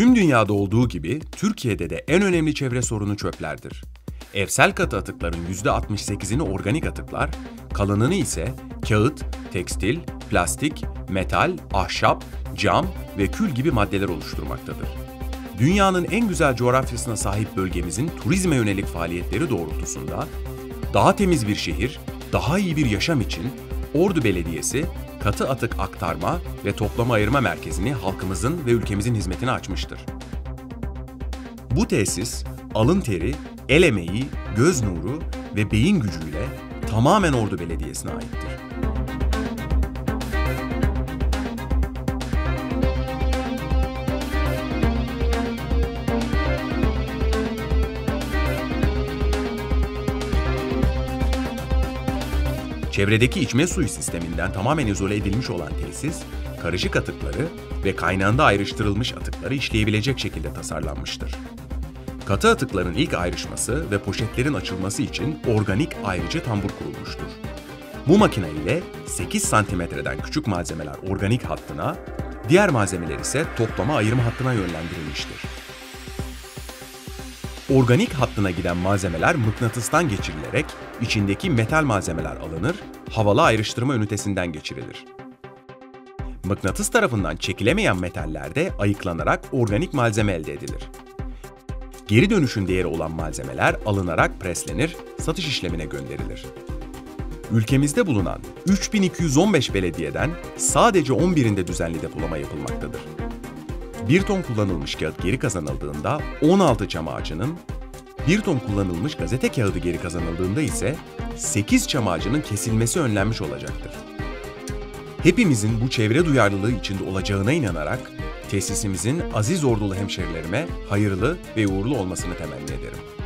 Tüm dünyada olduğu gibi Türkiye'de de en önemli çevre sorunu çöplerdir. Evsel katı atıkların %68'ini organik atıklar, kalanını ise kağıt, tekstil, plastik, metal, ahşap, cam ve kül gibi maddeler oluşturmaktadır. Dünyanın en güzel coğrafyasına sahip bölgemizin turizme yönelik faaliyetleri doğrultusunda daha temiz bir şehir, daha iyi bir yaşam için Ordu Belediyesi katı atık aktarma ve toplama ayırma merkezini halkımızın ve ülkemizin hizmetine açmıştır. Bu tesis alın teri, el emeği, göz nuru ve beyin gücüyle tamamen Ordu Belediyesi'ne aittir. Çevredeki içme suyu sisteminden tamamen izole edilmiş olan tesis, karışık atıkları ve kaynağında ayrıştırılmış atıkları işleyebilecek şekilde tasarlanmıştır. Katı atıkların ilk ayrışması ve poşetlerin açılması için organik ayrıcı tambur kurulmuştur. Bu makine ile 8 santimetreden küçük malzemeler organik hattına, diğer malzemeler ise toplama ayırma hattına yönlendirilmiştir. Organik hattına giden malzemeler mıknatıstan geçirilerek içindeki metal malzemeler alınır, havalı ayrıştırma ünitesinden geçirilir. Mıknatıs tarafından çekilemeyen metaller de ayıklanarak organik malzeme elde edilir. Geri dönüşün değeri olan malzemeler alınarak preslenir, satış işlemine gönderilir. Ülkemizde bulunan 3215 belediyeden sadece 11'inde düzenli depolama yapılmaktadır. 1 ton kullanılmış kağıt geri kazanıldığında 16 çam ağacının, 1 ton kullanılmış gazete kağıdı geri kazanıldığında ise 8 çam ağacının kesilmesi önlenmiş olacaktır. Hepimizin bu çevre duyarlılığı içinde olacağına inanarak tesisimizin aziz ordulu hemşerilerime hayırlı ve uğurlu olmasını temenni ederim.